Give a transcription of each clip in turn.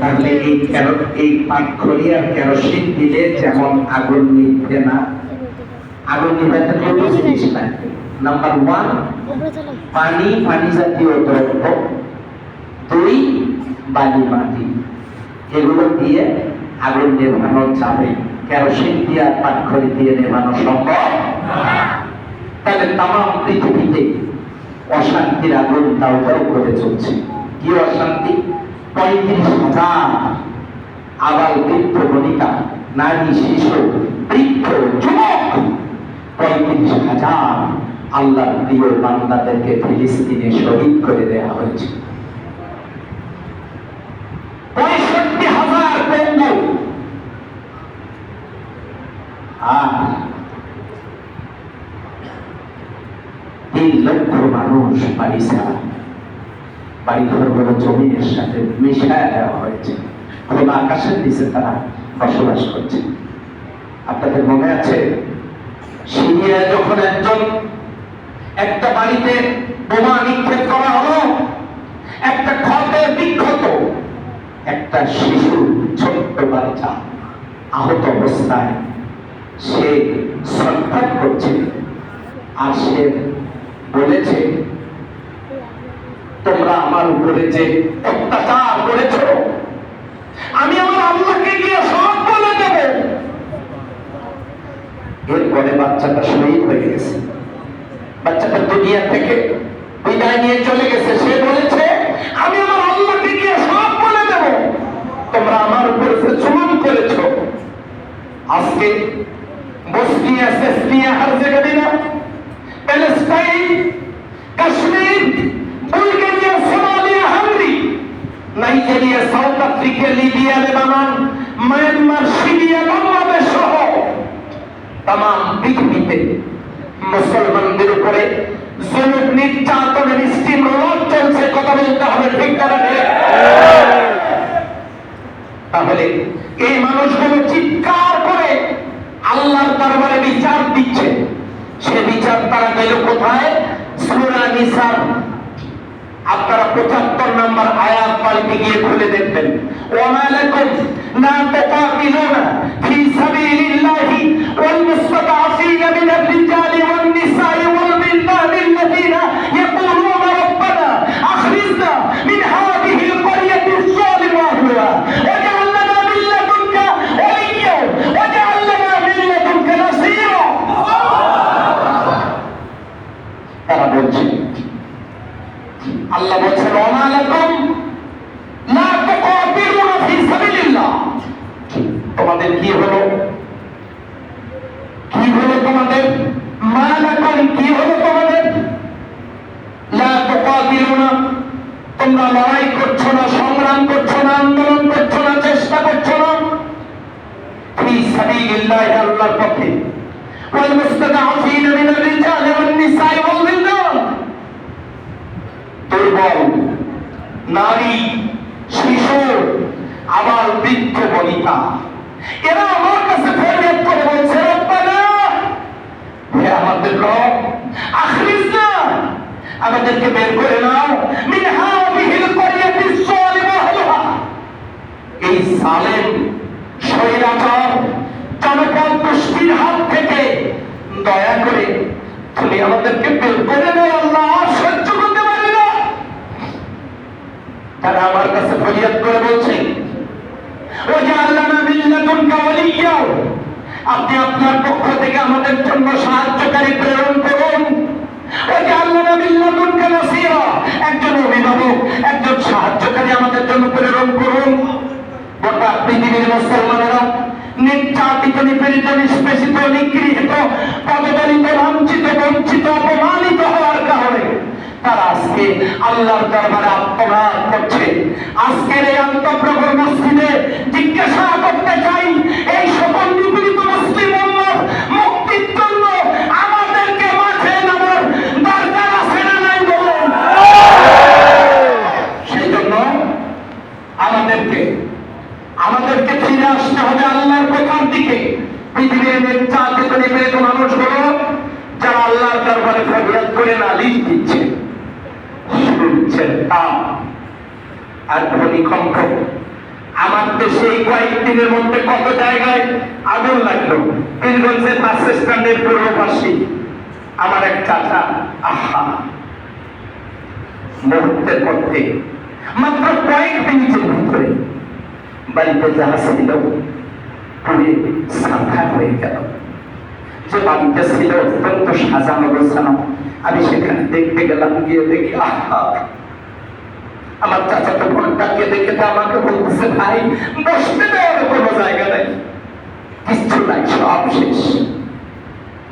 তাহলে এই কেন এই পাটখড়ি আর কেরোসিন দিলে যেমন আগুন নিভবে না। আগুন নিভাতে দুটো জিনিস লাগবে নাম্বার ওয়ান পানি পানি জাতীয় দ্রব্য। দুই, বালি মাটি। এগুলো দিয়ে আগুন নেভানো যাবে। কেরোসিন দিয়ে আর পাটখড়ি দিয়ে নেভানো সম্ভব? তাহলে তাম পৃথিবীতে অশান্তির আগুন দাউ দাউ করে চলছে। কি অশান্তি পঁয়ত্রিশ হাজার আবার বৃদ্ধ বনিতা, নারী, শিশু, বৃদ্ধ, যুবক, পঁয়ত্রিশ হাজার আল্লাহর প্রিয় বান্দাদেরকে ফিলিস্তিনে শহীদ করে দেওয়া হয়েছে। লক্ষ মানুষ ছাড়া। বাড়ি ঘরগুলো জমিনের সাথে মিশায় দেওয়া হয়েছে। খোলা আকাশের নিচে তারা বসবাস করছে। আপনাদের মনে আছে? সিরিয়ায় যখন একজন একটা বাড়িতে বোমা নিক্ষেপ করা হলো, একটা ক্ষতে বিক্ষত, একটা শিশু ছোট্ট বাচ্চা আহত অবস্থায় সে সন্তান করছে। আর সে বলেছে তোমরা আমার উপরে যে অত্যাচার করেছ, আমি আমার আল্লাহকে গিয়ে সব বলে দেব। এরপরে বাচ্চাটা শহীদ হয়ে গেছে। বাচ্চাটা দুনিয়া থেকে বিদায় নিয়ে চলে গেছে। সে বলেছে, আমি আমার আল্লাহকে বৃদ্ধ বনিতা এরা আমার কাছে ফরিয়াদ করে বলছে হে আমাদের রব আখরিজনা আমাদেরকে বের করে নাও। মিন হাযিহিল ক্বরিয়াতি যালিমা আহলুহা। এই সালেম, স্বৈরাচার, জনপদ গোষ্ঠীর হাত থেকে দয়া করে তুমি আমাদেরকে বের করে নাও, আল্লাহ সহ্য করতে পারি না। তারা আমার কাছে ফরিয়াদ করে বলছে আপনি আপনার পক্ষ থেকে আমাদের জন্য সাহায্যকারী প্রেরণ করুন। ও যে আল্লাহ একজন অভিভাবক, একজন সাহায্যকারী আমাদের জন্য প্রেরণ করুন। গোটা পৃথিবীর মুসলমানেরা নির্যাতিত, নিপীড়িত, নিষ্পেষিত, নিগৃহীত, পদদলিত, লাঞ্ছিত, বঞ্চিত, অপমানিত আজকে আল্লাহর দরবারে আত্মনাদ করছে। আজকের এই আন্তঃপ্রভুর মসজিদে জিজ্ঞাসা করতে চাই এই সকল নিপীড়িত মুসলিম উম্মত মুক্তির জন্য আমাদেরকে মাঠে নামার দরকার আছে না নাই বলুন সেই জন্য আমাদেরকে আমাদেরকে ফিরে আসতে হবে আল্লাহর কথার দিকে পৃথিবীর নির্যাতিত নিপীড়িত মানুষগুলো যারা আল্লাহর দরবারে ফরিয়াদ করে নালিশ দিচ্ছে শুনছেন তা আর আমার দেশে এই কয়েকদিনের মধ্যে কত জায়গায় আগুন লাগল। বাস স্ট্যান্ডের আমার এক চাচা, আহা! মুহূর্তের মধ্যে মাত্র কয়েক মিনিটের ভিতরে বাড়িতে যাহা ছিল, পুড়ে সাক্ষাৎ হয়ে গেল। যে বাড়িটা ছিল অত্যন্ত সাজানো গোছানো, আমি সেখানে দেখতে গেলাম, গিয়ে দেখি, আহা! আমার চাচা দেখে তো আমাকে বলতেছে, ভাই বসতে দেওয়ার কোনো জায়গা কিচ্ছু নাই, সব শেষ।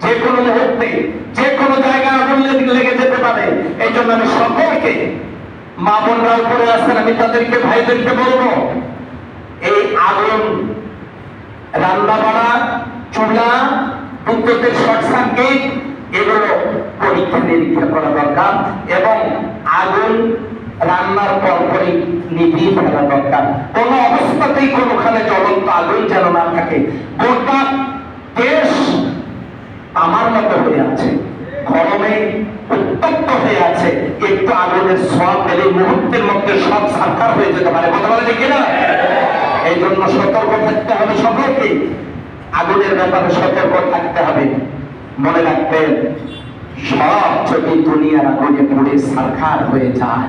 যে কোনো মুহূর্তে, যে কোনো জায়গায় আগুন লেগে- যেতে পারে। এই জন্য আমি সকলকে, মা বোনরা উপরে আমি তাদেরকে, ভাইদেরকে বলব, এই আগুন, রান্না বাড়া, চুলা বিদ্যুতের শর্ট সার্কিট, এগুলো পরীক্ষা নিরীক্ষা করা দরকার এবং আগুন রান্নার পরপরই নিভিয়ে ফেলা দরকার। কোন অবস্থাতেই কোনোখানে জ্বলন্ত আগুন যেন না থাকে। গোটা দেশ আমার মতো হয়ে আছে। গরমে উত্তপ্ত হয়ে আছে। একটু আগুনের সব মুহূর্তের মধ্যে সব সাক্ষাৎ হয়ে যেতে পারে। কথা বলে এই জন্য সতর্ক থাকতে হবে আগুনের ব্যাপারে সতর্ক থাকতে হবে। মনে রাখবেন, সব যদি দুনিয়ার আগুনে পুড়ে সাক্ষাৎ হয়ে যায়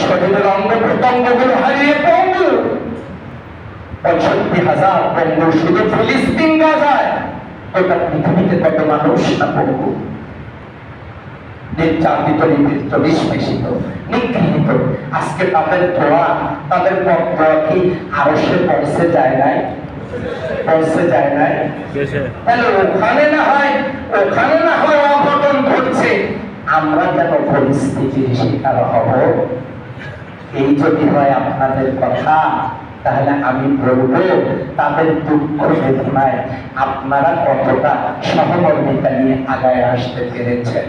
শরীরের অঙ্গ প্রত্যঙ্গগুলো হারিয়ে পঙ্গু। পঁয়ষট্টি হাজার পঙ্গু শুধু ফিলিস্তিন গাজায় পৃথিবীতে কত মানুষ না পঙ্গু? নির্যাতিত নিপীড়িত নিষ্পেষিত নিগৃহীত। আজকে তাদের দোয়া তাদের কি পৌঁছে যায় নাই? পৌঁছে যায় নাই? তাহলে ওখানে না হয় ওখানে না হয় অঘটন ঘটছে। আমরা কেন পরিস্থিতির শিকার হব? এই যদি হয় আপনাদের কথা, তাহলে আমি বলব, তাদের দুঃখ বেদনায় আপনারা কতটা সহমর্মিতা নিয়ে আগায় আসতে পেরেছেন?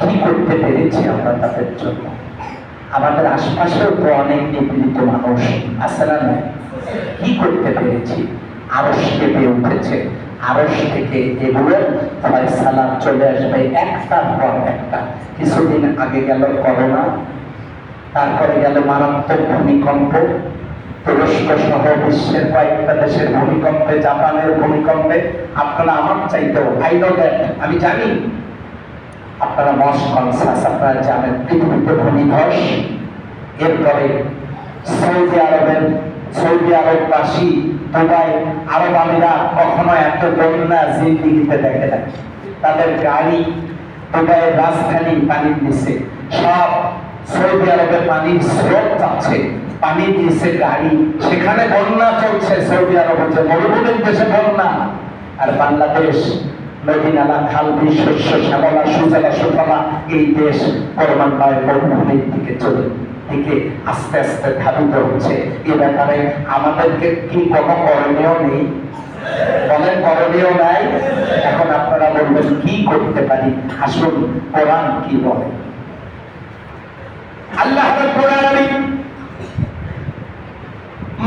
কি করতে পেরেছি আমরা তাদের জন্য? আমাদের আশপাশেও তো অনেক নিপীড়িত মানুষ আছে না কি করতে পেরেছি? আরস কেঁপে উঠেছে। আরস থেকে এগুলো ফয়সালা চলে আসবে একটার পর একটা। কিছুদিন আগে গেল করোনা, তারপরে গেল মারাত্মক ভূমিকম্প। তুরস্ক সহ বিশ্বের কয়েকটা দেশের ভূমিকম্পে, জাপানের ভূমিকম্পে। আপনারা আমার চাইতেও, আই নো আমি জানি। আপনারা মস কনসাস আপনারা জানেন পৃথিবীতে ভূমিধস। এরপরে সৌদি আরবের, সৌদি আরববাসী দুবাই, আরব আমিরা কখনো এত বন্যা জিন্দিগিতে দেখে না। তাদের গাড়ি দুবাইয়ের রাজধানী পানির নিচে। সব সৌদি পানির স্রোত যাচ্ছে। গাড়ি, সেখানে বন্যা চলছে সৌদি মরুভূমির দেশে বন্যা। আর বাংলাদেশ নদী নালা খাল শস্য, শ্যামলা, সুজলা, সুফলা, এই দেশ ক্রমান্বয়ে মরুভূমির দিকে চলে, দিকে আস্তে আস্তে ধাবিত হচ্ছে। এ ব্যাপারে আমাদেরকে কি কোনো করণীয় নেই? বলেন করণীয় নাই। এখন আপনারা বলবেন, কি করতে পারি? আসুন, কোরআন কি বলে? আল্লাহ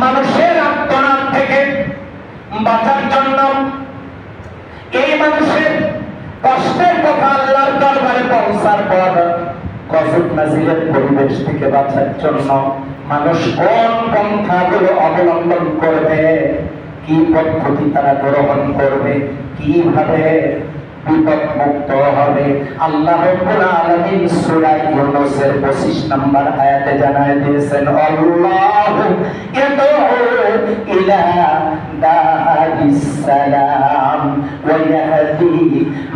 মানুষের আত্মনাদ থেকে বাঁচার জন্য এই মানুষের কষ্টের কথা আল্লাহর দরবারে পৌঁছার পর গজব নাজিলের পরিবেশ থেকে বাঁচার জন্য মানুষ কোন পন্থাগুলো অবলম্বন করবে? কি পদ্ধতি তারা গ্রহণ করবে? কীভাবে বিপদ হবে? আল্লাহ রাব্বুল আলামিন সূরা ইউনূসের 25 নম্বর আয়াতে জানায় দিয়েছেন ইয়াদউ ইলা সালাম ওয়া ইয়াহদি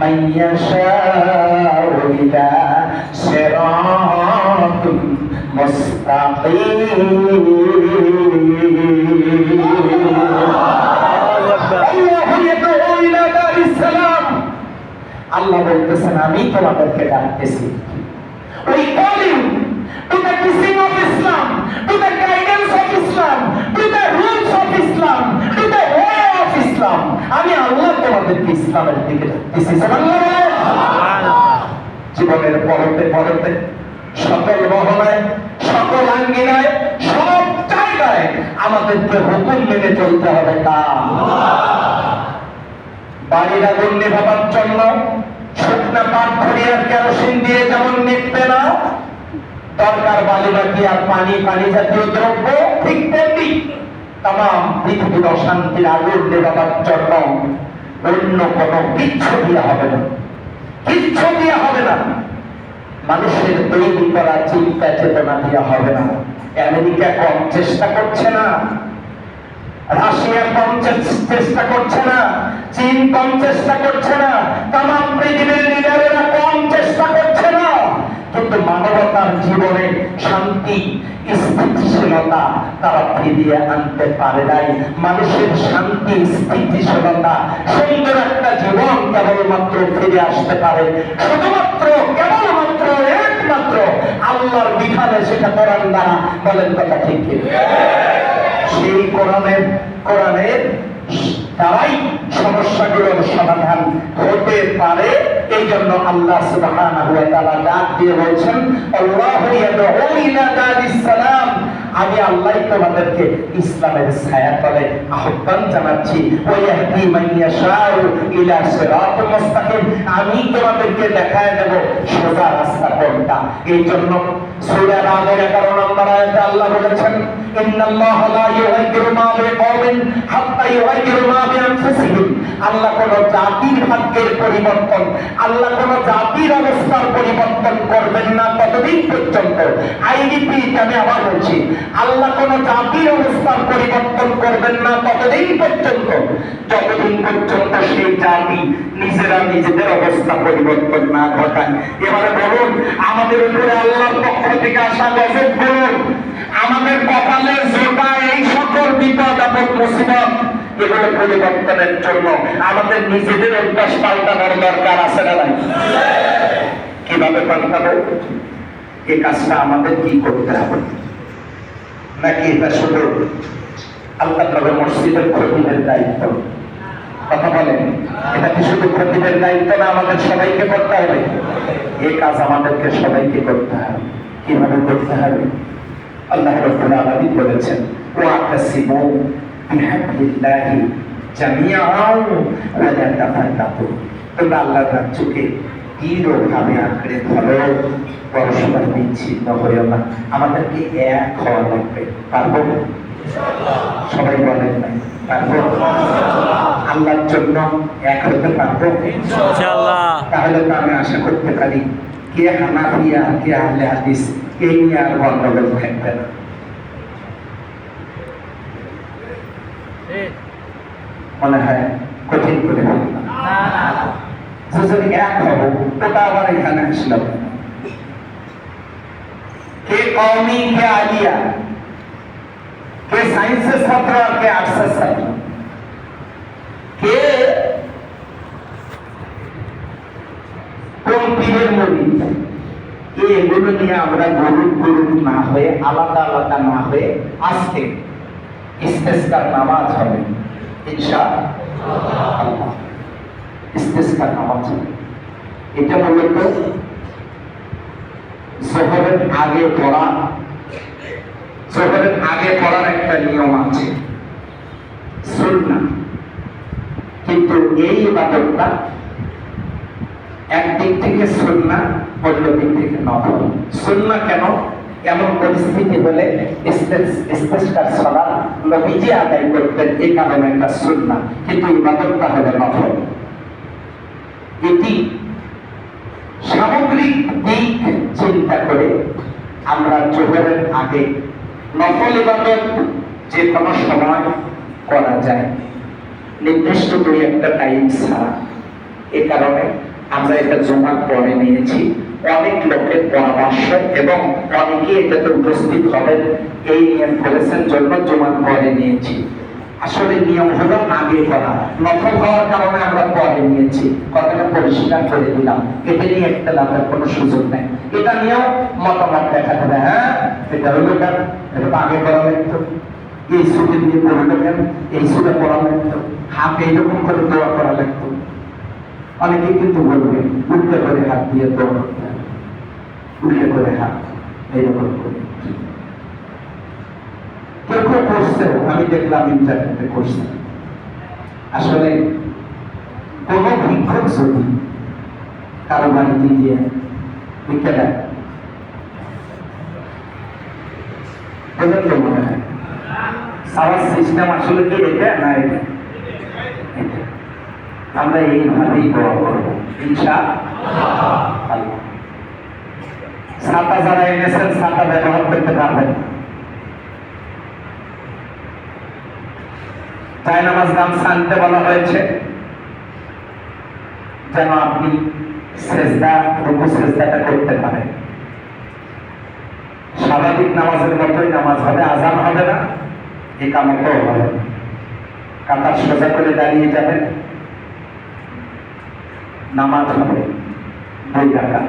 মান ইয়াশাউ ইলা মুস্তাকিম. বলতেছেন, আমি তোমাদেরকে ডাকতেছি। ওই to the teaching of Islam to the guidance of Islam to the rules of Islam to the way of Islam আমি আল্লাহ তোমাদেরকে ইসলামের দিকে ডাকতেছি। জীবনের পরতে পরতে সকল মহলায়, সকল আঙ্গিনায়, সব জায়গায় আমাদেরকে হুকুম মেনে চলতে হবে তা। বাড়ির আগুন নিভাবার জন্য শুকনা পাট কেরোসিন দিয়ে যেমন নিপবে না, দরকার আর পানি পানি জাতীয় দ্রব্য, ঠিক তেমনি তাম পৃথিবীর অশান্তির আগুন জন্য অন্য কিচ্ছু দিয়ে হবে না। কিচ্ছু হবে না। মানুষের তৈরি করা চিন্তা চেতনা দিয়ে হবে না। আমেরিকা কম চেষ্টা করছে না, রাশিয়া কম চেষ্টা করছে না চীন কম চেষ্টা করছে না তাম পৃথিবীর লিডারেরা কম চেষ্টা করছে না। কিন্তু মানবতার জীবনে শান্তি স্থিতিশীলতা তারা ফিরিয়ে আনতে পারে নাই। মানুষের শান্তি স্থিতিশীলতা সুন্দর একটা জীবন কেবলমাত্র ফিরে আসতে পারে। শুধুমাত্র কেবলমাত্র একমাত্র আল্লাহর বিধানে সেটা করার দ্বারা। বলেন কথা ঠিক সেই কোরআনের কোরআনের তারাই সমস্যাগুলোর সমাধান হতে পারে। এই জন্য আল্লাহ সুবহানাহু ডাক দিয়ে বলছেন, আল্লাহু আমি আল্লাহ তোমাদেরকে ইসলামের ছায়া তলে আহ্বান জানাচ্ছি আমি তোমাদেরকে দেখায় দেব সোজা রাস্তা কোনটা। এই জন্য সূরা রাদের 11 নম্বর আয়াতে আল্লাহ বলেছেন, ইন্নাল্লাহা লা ইউগাইয়িরু মা বিকওমিন হাত্তা ইউগাইয়িরু মা বিআনফুসিহিম। আল্লাহ কোন জাতির ভাগ্যের পরিবর্তন, আল্লাহ কোন জাতির অবস্থার পরিবর্তন করবেন না ততদিন পর্যন্ত। আইডিপি আমি আবার বলছি, আল্লাহ কোন জাতির অবস্থার পরিবর্তন করবেন না ততদিন পর্যন্ত। যতদিন পর্যন্ত সেই জাতি নিজেরা নিজেদের অবস্থা পরিবর্তন না ঘটায়। এবারে বলুন, আমাদের উপরে আল্লাহর পক্ষ থেকে আসা গজব বলুন আমাদের কপালে জোটা এই সকল বিপদ আপদ মুসিবত এগুলো পরিবর্তনের জন্য আমাদের নিজেদের অভ্যাস পাল্টানোর দরকার আছে না নাই? কীভাবে পাল্টাবো? এই কাজটা আমাদের কি করতে হবে? নাকি এটা শুধু আল্লাহ তবে মসজিদের খতিবের দায়িত্ব? কথা বলেন। এটা কি শুধু খতিবের দায়িত্ব না আমাদের সবাইকে করতে হবে? এই কাজ আমাদেরকে সবাইকে করতে হবে। কীভাবে করতে হবে? আল্লাহ রাব্বুল আলামিন বলেছেন ওয়াতাসিমু বিহাবলিল্লাহি ওয়া লা তাফাররাকু তোমরা আল্লাহর রাজ্যকে দৃঢ়ভাবে আঁকড়ে ধরো পরস্পর বিচ্ছিন্ন হয়েও না। আমাদেরকে এক হওয়া লাগবে। পারব? সবাই বলেন নাই। পারব? আল্লাহর জন্য এক হতে পারব? তাহলে তো আমি আশা করতে পারি কে হানাফিয়া কে আহলে হাদিস এই নিয়ে আর গন্ডগোল থাকবে না মনে হয় কঠিন করে ফেললাম যদি এক হব ওটা আবার এখানে আসলো কে কওমি কে আলিয়া কে সায়েন্সের ছাত্র আর কে আর্টসের ছাত্র কে কোন পীরের মরিদ এই এগুলো নিয়ে আমরা গরুর গরুর না হয়ে, আলাদা আলাদা না হয়ে আজকে ইস্তেস্কার নামাজ হবে ইনশা ইস্তেস্কার নামাজ হবে। এটা মূলত জোহরের আগে পড়া, জোহরের আগে পড়ার একটা নিয়ম আছে। সুন্না কিন্তু এই ইবাদতটা একদিক থেকে সুন্না অন্য দিক থেকে নফল। সুন্না কেন? এমন পরিস্থিতি হলে ইস্তেস্কার সলা নবীজি আদায় করতেন এই কারণে একটা সুন্না কিন্তু ইবাদতটা হলো নফল। এটি সামগ্রিক দিক চিন্তা করে আমরা জোহরের আগে নকল ইবাদত যে কোনো সময় করা যায়। নির্দিষ্ট দুই একটা টাইম ছাড়া। এ কারণে আমরা এটা জমা পরে নিয়েছি। অনেক লোকের পরামর্শ এবং অনেকে এটাতে উপস্থিত হবেন। এই নিয়ম করেছেন জন্য জমা পরে নিয়েছি। আসলে নিয়ম হলো আগে করা নফল হওয়ার কারণে আমরা পরে নিয়েছি। কথাটা পরিষ্কার করে দিলাম। এটা নিয়ে একটা লাভের কোনো সুযোগ নেই। এটা নিয়েও মতামত দেখা যাবে হ্যাঁ? এটা হলো এটা এটা আগে করা লাগতো। এই সুরে দিয়ে পড়ে দেবেন এই সুরে পড়া লাগতো। হাত এইরকম করে দোয়া করা লাগতো। অনেকে কিন্তু বলবে, উল্টে করে হাত দিয়ে হবে। উল্টে করে হাত, এইরকম করে কেউ কেউ করছে, আমি দেখলাম ইন্টারনেটে করছে আসলে কোন ভিক্ষক যদি কারও বাড়িতে গিয়ে ভিক্ষা দেয় তো মনে হয় সিস্টেম আসলে কি এটা না এটা। আমরা এইভাবেই দোয়া করব ইনশা যারা এনেছেন ব্যবহার করতে পারবেন। না তাই নামাজ গামছা আনতে বলা হয়েছে, যেন আপনি সেজদা, রুকু সেজদাটা করতে পারেন। স্বাভাবিক নামাজের মতোই নামাজ হবে, আজান হবে না একামতও হবে। না। কাতার সোজা করে দাঁড়িয়ে যাবেন। নামাজ হবে। দুই টাকা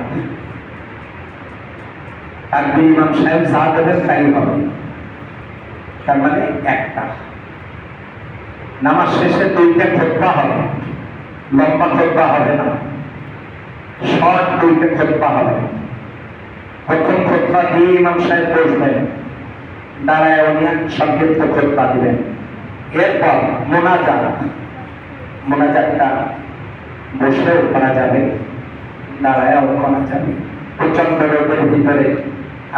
তাকবীর ইমাম সাহেব যা দেবেন তাই হবে। তার মানে একটা। নামাজ শেষে দুইটা খোদ্া হবে। লম্বা খোদ্া হবে না। শর্ট দুইটা খোদ্া হবে। প্রথম খোদ্া দিয়ে ইমাম সাহেব বসবেন। দাঁড়ায় উনি সংক্ষিপ্ত খোদ্া দিবেন। এরপর মোনাজাত। মোনাজাতটা বসেও করা যাবে, দাঁড়ায়ও করা যাবে। প্রচণ্ড রোগের ভিতরে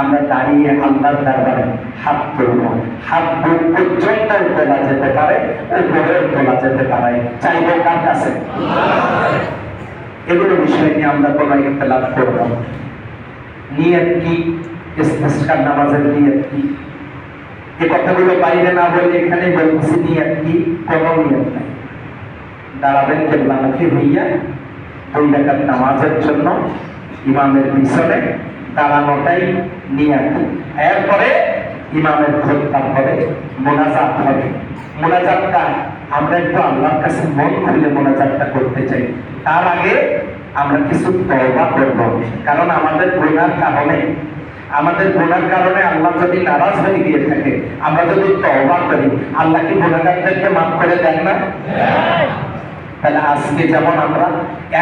আমরা দাঁড়িয়ে আল্লাহর দরবারে হাত তুলব। হাত বুক পর্যন্ত তোলা যেতে পারে, উপরেও তোলা যেতে পারে। চাইব কার কাছে? এগুলো বিষয় নিয়ে আমরা কোনো ইতলাফ করব নিয়ত কি? ইস্তেসকার নামাজের নিয়ত কি? এই কথাগুলো বাইরে না বলে এখানে বলছি নিয়ত কি? কোনো নিয়ত নাই। দাঁড়াবেন কেবলামুখী হইয়া দুই রাকাত নামাজের জন্য ইমামের পিছনে দাঁড়ানোটাই নিয়াত। এরপরে ইমামের খোদ্দার পরে মোনাজাত হবে। মোনাজাতটা আমরা একটু আল্লাহর কাছে মন খুলে মোনাজাতটা করতে চাই। তার আগে আমরা কিছু তওবা করব। কারণ আমাদের গুনার কারণে, আমাদের গুনার কারণে আল্লাহ যদি নারাজ হয়ে গিয়ে থাকে, আমরা যদি তওবা করি, আল্লাহ কি গুনাহগারদেরকে মাফ করে দেন না? তাহলে আজকে যেমন আমরা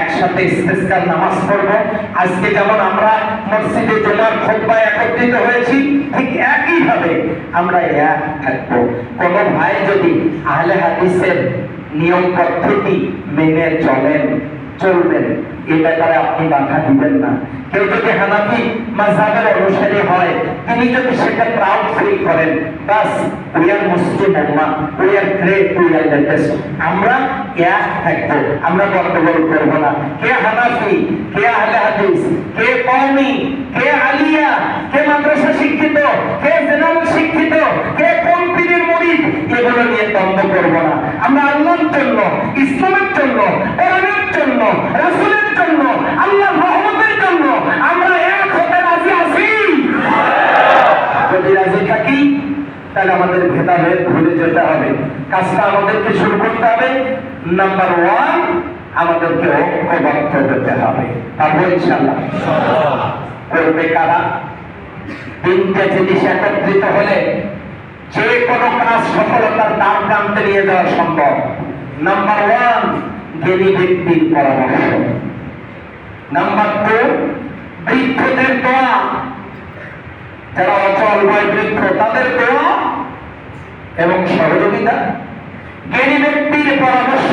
একসাথে ইস্তেসকার নামাজ পড়ব, আজকে যেমন আমরা মসজিদে জমার খোদ্বায় একত্রিত হয়েছি, ঠিক একই ভাবে আমরা এক থাকব। কোন ভাই যদি আহলে হাদিসের নিয়ম পদ্ধতি মেনে চলেন চলবেন এই ব্যাপারে আপনি বাধা দিবেন না। কেউ যদি হানাফি মাযহাবের অনুসারী হয়, তিনি যদি সেটা প্রাউড ফিল করেন, বাস we are Muslim we are great we are latest আমরা থাকব, আমরা না। কে হানাফি, কে আহলে হাদিস, কে কওমি, কে আলিয়া, কে মাদ্রাসা শিক্ষিত, কে জেনারেল শিক্ষিত, কে কোন পীরের এগুলো নিয়ে দ্বন্দ্ব করব না। আমরা আল্লাহর জন্য, ইসলামের জন্য, কোরআনের জন্য, রাসূলের জন্য, আল্লাহর রহমতের জন্য আমরা এক হতে রাজি আছি। যদি রাজি থাকি, তাহলে আমাদের ভেদাভেদ ভুলে যেতে হবে। কাজটা আমাদেরকে শুরু করতে হবে। নাম্বার ওয়ান আমাদেরকে ঐক্যবদ্ধ হতে হবে। তারপর ইনশাল্লাহ করবে কারা? তিনটে জিনিস একত্রিত হলে যে কোনো কাজ সফলতার দাম টানতে নিয়ে যাওয়া সম্ভব, নাম্বার ওয়ান, জ্ঞানী ব্যক্তির পরামর্শ। নাম্বার টু বৃক্ষদের দোয়া। যারা অচল বয় বৃক্ষ তাদের দোয়া এবং সহযোগিতা। জ্ঞানী ব্যক্তির পরামর্শ।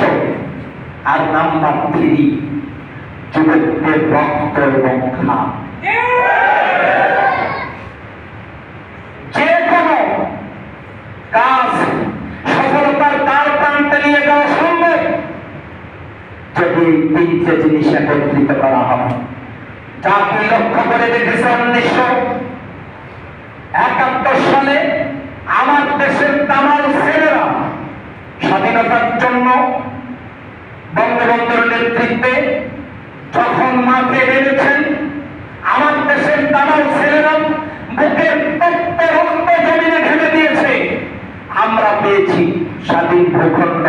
আর নাম্বার থ্রি, যুবকদের রক্ত এবং ঘাম যে কোনো কাজ, সফলতার তার প্রান্তে নিয়ে যাওয়া সম্ভব। যদি তিনটে জিনিস একত্রিত করা হয় যা লক্ষ্য করে দেখেছেন উনিশশো একাত্তর সালে আমার দেশের তামাল ছেলেরা স্বাধীনতার জন্য বঙ্গবন্ধুর নেতৃত্বে যখন মাঠে নেমেছেন, আমার দেশের তামাল ছেলেরা বুকের তত্ত্ব রক্ত আমরা পেয়েছি স্বাধীন ভূখণ্ড।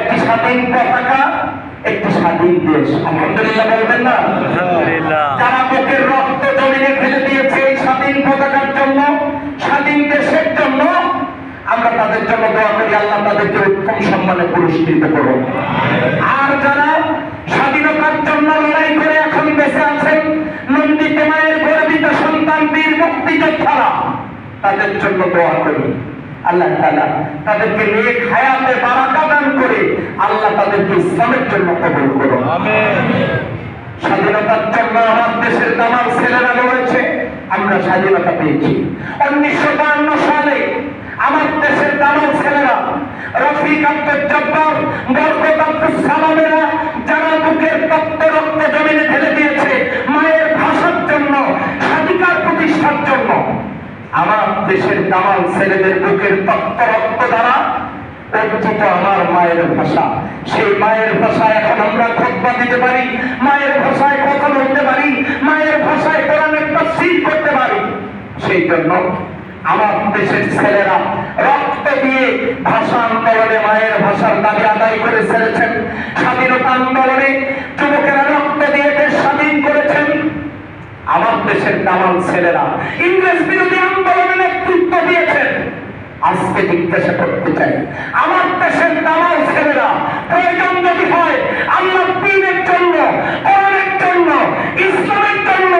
একটি স্বাধীন পতাকা একটি স্বাধীন দেশ। আলহামদুলিল্লাহ বলবেন না। যারা বুকের রক্ত জমিনে ফেলে দিয়েছে এই স্বাধীন পতাকার জন্য স্বাধীন দেশের জন্য আমরা তাদের জন্য দোয়া করি আল্লাহ তাদেরকে উত্তম সম্মানে পুরস্কৃত করুন। আর যারা স্বাধীনতার জন্য লড়াই করে এখন বেঁচে আছেন নন্দিত মায়ের গর্বিত সন্তান বীর মুক্তিযোদ্ধারা তাদের জন্য দোয়া করি। আল্লাহ তাআলা তাদেরকে নেক হায়াতে বারাকা দান করে আল্লাহ তাদেরকে ইসলামের জন্য কবুল করুন। স্বাধীনতার জন্য আমার দেশের দামাল ছেলেরা রয়েছে আমরা স্বাধীনতা পেয়েছি। উনিশশো বাহান্ন সালে আমার দেশের দামাল ছেলেরা রফিক আব্দুল জব্বার বরকত আব্দুল সালামেরা যারা বুকের তপ্ত রক্ত জমিনে ঢেলে দিয়েছে মায়ের ভাষার জন্য স্বাধিকার প্রতিষ্ঠার জন্য আমার দেশের দামাল ছেলেদের বুকের তপ্ত রক্ত দ্বারা অর্জিত আমার মায়ের ভাষা। সেই মায়ের ভাষায় এখন আমরা খোদবা দিতে পারি, মায়ের ভাষায় কথা বলতে পারি, মায়ের ভাষায় করতে পারি। সেই জন্য আমার দেশের ছেলেরা রক্ত দিয়ে ভাষা আন্দোলনে, মায়ের ভাষার দাবি আদায় করে ছেড়েছেন। স্বাধীনতা আন্দোলনে যুবকেরা রক্ত দিয়ে আমার দেশের দালাল ছেলেরা ইংরেজ বিরোধী আন্দোলনে নেতৃত্ব দিয়েছেন। আজকে জিজ্ঞাসা করতে চাই, আমার দেশের দালাল ছেলেরা প্রয়োজন যদি হয় আল্লাহ দিনের জন্য, কোরআনের জন্য, ইসলামের জন্য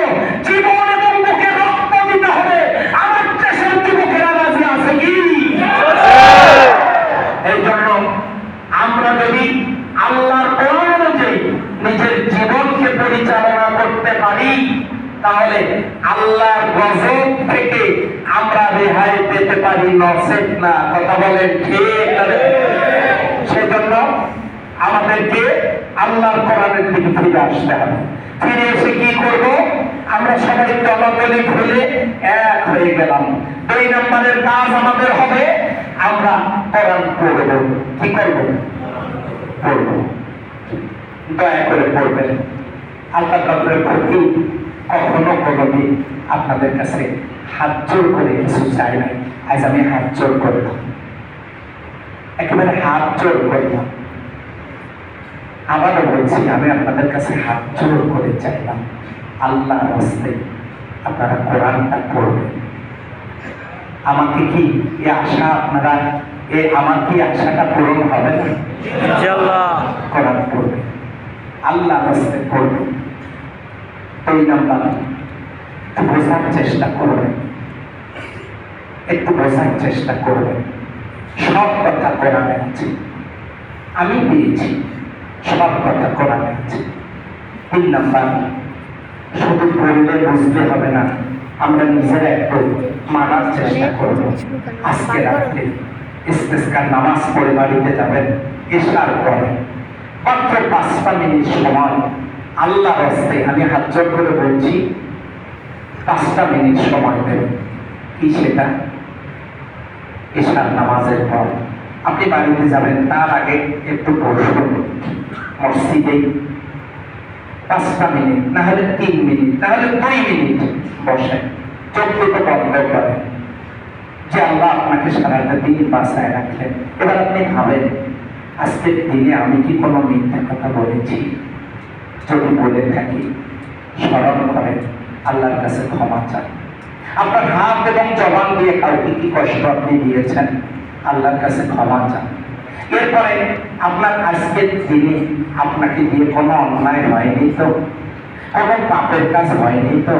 জীবন এবং বুকে রক্ত দিতে হবে আমার দেশের যুবকেরা রাজি আছে কি এই জন্য আমরা যদি আল্লাহর কোরআন অনুযায়ী নিজের জীবনকে পরিচালনা করতে পারি তাহলে আল্লাহর গজব থেকে আমরা রেহাই পারি না, কথা বলেন ঠিক না রে? সেজন্য আমাদেরকে আল্লাহর কোরআনের দিকে ফিরে আসতে হবে। ফিরে এসে কি করব? আমরা সবাই দলদলি খুলে এক হয়ে গেলাম। দুই নম্বরের কাজ আমাদের হবে, আমরা কোরআন পড়ব। কি করব? পড়ব। দয়া করে পড়বেন। আল্লাহ তাদের প্রতি কখনো কোনোদিন আপনাদের কাছে হাত জোর করে কিছু চাই নাই। আজ আমি হাত জোর করলাম একেবারে হাত জোর করলাম আবারও বলছি আমি আপনাদের কাছে হাত জোর করে চাইলাম আল্লাহ হস্তে আপনারা কোরআনটা পড়বেন। আমাকে কি এ আশা আপনারা এ আমার কি আশাটা পূরণ হবে? না কোরআন পড়বে আল্লাহ হস্তে পড়বে দুই নাম্বার একটু বোঝার চেষ্টা করবেন একটু বোঝার চেষ্টা করবেন সব কথা কোরআনে আছে। আমি পেয়েছি সব কথা কোরআনে আছে। তিন নাম্বার শুধু পড়লে বুঝতে হবে না আমরা নিজেরা একটু মানার চেষ্টা করব। আজকে রাত্রে ইস্তেস্কার নামাজ পড়ে বাড়িতে যাবেন এসার পরে। মাত্র পাঁচটা মিনিট সময়। আল্লাহ রাস্তায় আমি হাত জোর করে বলছি, পাঁচটা মিনিট সময় দেবেন কি সেটা? এশার নামাজের পর। আপনি বাড়িতে যাবেন, তার আগে একটু বসুন। মসজিদে পাঁচটা মিনিট, না হলে তিন মিনিট, না হলে দুই মিনিট বসেন। চোখ দুটো বন্ধ করেন। যে আল্লাহ আপনাকে সারাটা দিন বাসায় রাখলেন। এবার আপনি ভাবেন, আজকের দিনে আমি কি কোনো মিথ্যা কথা বলেছি? যদি বলে থাকি, স্মরণ করেন আল্লাহর কাছে ক্ষমা চান আপনার হাত এবং জবান দিয়ে কাউকে কি কষ্ট আপনি দিয়েছেন? আল্লাহর কাছে ক্ষমা চান এরপরে আপনার আজকের দিনে আপনাকে দিয়ে কোনো অন্যায় হয়নি তো? কোনো পাপের কাজ হয়নি তো?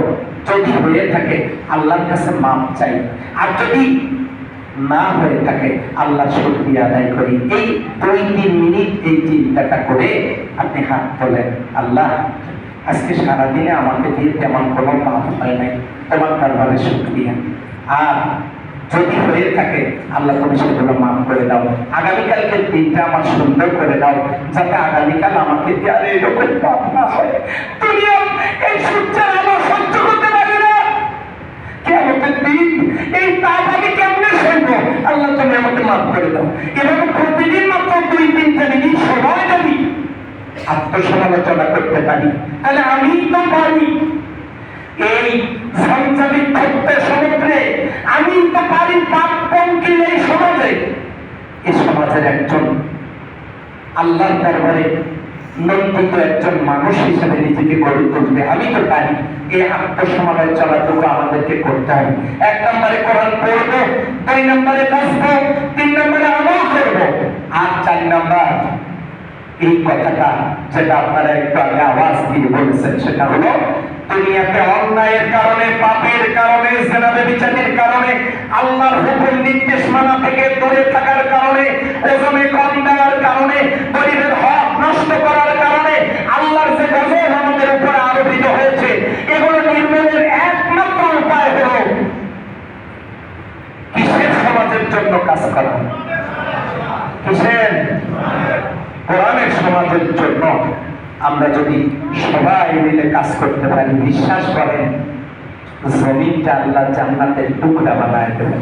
যদি হয়ে থাকে, আল্লাহর কাছে মাপ চাই। আর যদি না হয়ে থাকে, আল্লাহ শুক্রিয়া আদায় করি। এই দুই তিন মিনিট এই চিন্তাটা করে আপনি হাত তোলেন, আল্লাহ, আজকে সারাদিনে আমাকে দিয়ে তেমন কোনো পাপ হয় নাই, তোমার দরবারে শুক্রিয়া। আর যদি হয়ে থাকে, আল্লাহ তুমি সেগুলো মাফ করে দাও। আগামীকালকে দিনটা আমার সুন্দর করে দাও, যাতে আগামীকাল আমাকে দিয়ে আর এরকম পাপ না হয়। দুনিয়া এই সূর্যের আলো সহ্য করতে পারি না। কেমতের দিন এই তাপ আমি কেমনে সইব আল্লাহ তুমি আমাকে মাফ করে দাও। এভাবে প্রতিদিন মাত্র দুই তিনটা মিনিট সময় যদি আত্মসমালোচনা করতে পারি, তাহলে আমি তো পারি। এই সঞ্চালিত ভক্তের সমুদ্রে আমি তো পারি পাপ পঙ্কিল এই সমাজে। এই সমাজের একজন আল্লাহর দরবারে নন্দিত একজন মানুষ হিসেবে নিজেকে গড়ে তুলতে আমি তো এই আমাদেরকে করতে হবে। এক নম্বরে কোরআন পড়ব, দুই নম্বরে বুঝব তিন নম্বরে আমল করব, আর চার নম্বর এই কথাটা যেটা আপনারা একটু আগে আওয়াজ দিয়ে বলেছেন, সেটা হলো, দুনিয়াতে অন্যায়ের কারণে, পাপের কারণে, জেনাবে বিচারের কারণে, আল্লাহর হুকুম থেকে দূরে থাকার কারণে, ওজনে কম দেওয়ার কারণে গরিবের হক নষ্ট করার কারণে আল্লাহর যে গজব আমাদের উপরে আরোপিত হয়েছে, এগুলো নির্মূলের একমাত্র উপায় হলো কিসের সমাজের জন্য কাজ করা? কিসের? কোরআনের সমাজের জন্য। আমরা যদি সবাই মিলে কাজ করতে পারি, বিশ্বাস করেন, জমিনটা আল্লাহ জান্নাতের টুকরা বানায় দেবে।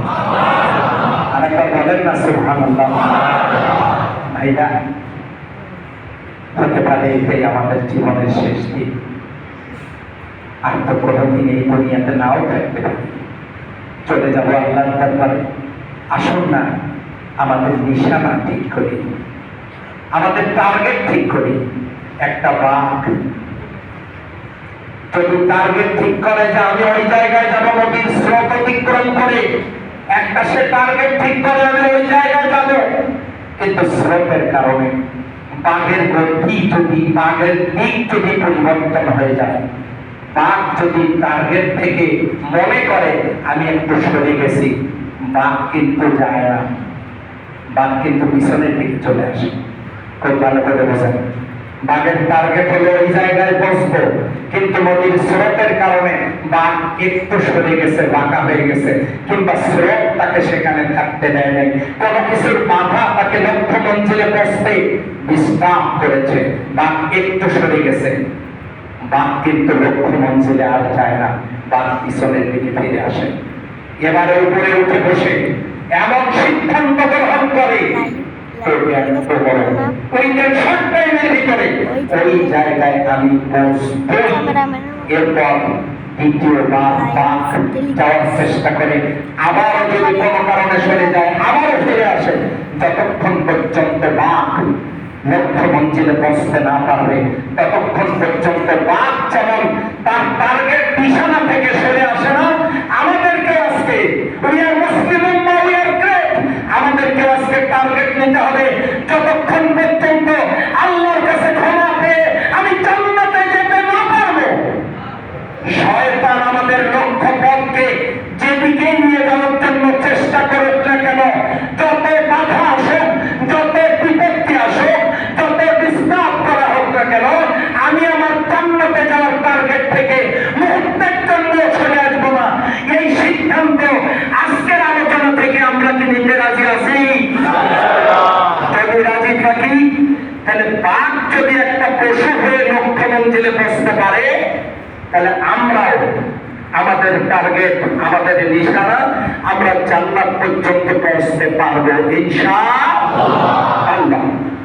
আর একটা বলেন না সুহান আল্লাহ ভাইরা হতে পারে এটাই আমাদের জীবনের শেষ দিন। আর তো এই দুনিয়াতে নাও থাকতে চলে যাব আল্লাহর দরবারে। আসুন না, আমাদের নিশানা ঠিক করি। আমাদের টার্গেট ঠিক করি। একটা বাঘ। যদি টার্গেট ঠিক করে যে আমি ওই জায়গায় যাব নদীর স্রোত অতিক্রম করে, একটা সে টার্গেট ঠিক করে আমি ওই জায়গায় যাব। কিন্তু স্রোতের কারণে বাঘের গতি যদি বাঘের দিক যদি পরিবর্তন হয়ে যায়, বাঘ যদি টার্গেট থেকে মনে করে, আমি একটু সরে গেছি, বাঘ কিন্তু যায় না। বাঘ কিন্তু পিছনের দিকে চলে আসে। খুব ভালো করে বোঝেন। বাঘের টার্গেট হলো ওই জায়গায় বসবো, কিন্তু নদীর স্রোতের কারণে বাঘ একটু সরে গেছে, বাঁকা হয়ে গেছে, কিংবা স্রোত তাকে সেখানে থাকতে দেয় নাই। কোনো কিছুর বাধা তাকে লক্ষ্য মঞ্জিলে বসতে বিশ্রাম করেছে বাঘ একটু সরে গেছে। বাঘ কিন্তু লক্ষ্য মঞ্জিলে আর যায় না বাঘ পিছনের দিকে ফিরে আসে। এবারে উপরে উঠে বসে এমন সিদ্ধান্ত গ্রহণ করে। যতক্ষণ পর্যন্ত বাঘ লক্ষ্য মঞ্জিলে না পারবে ততক্ষণ পর্যন্ত বাঘ যেমন তার টার্গেট নিশানা থেকে সরে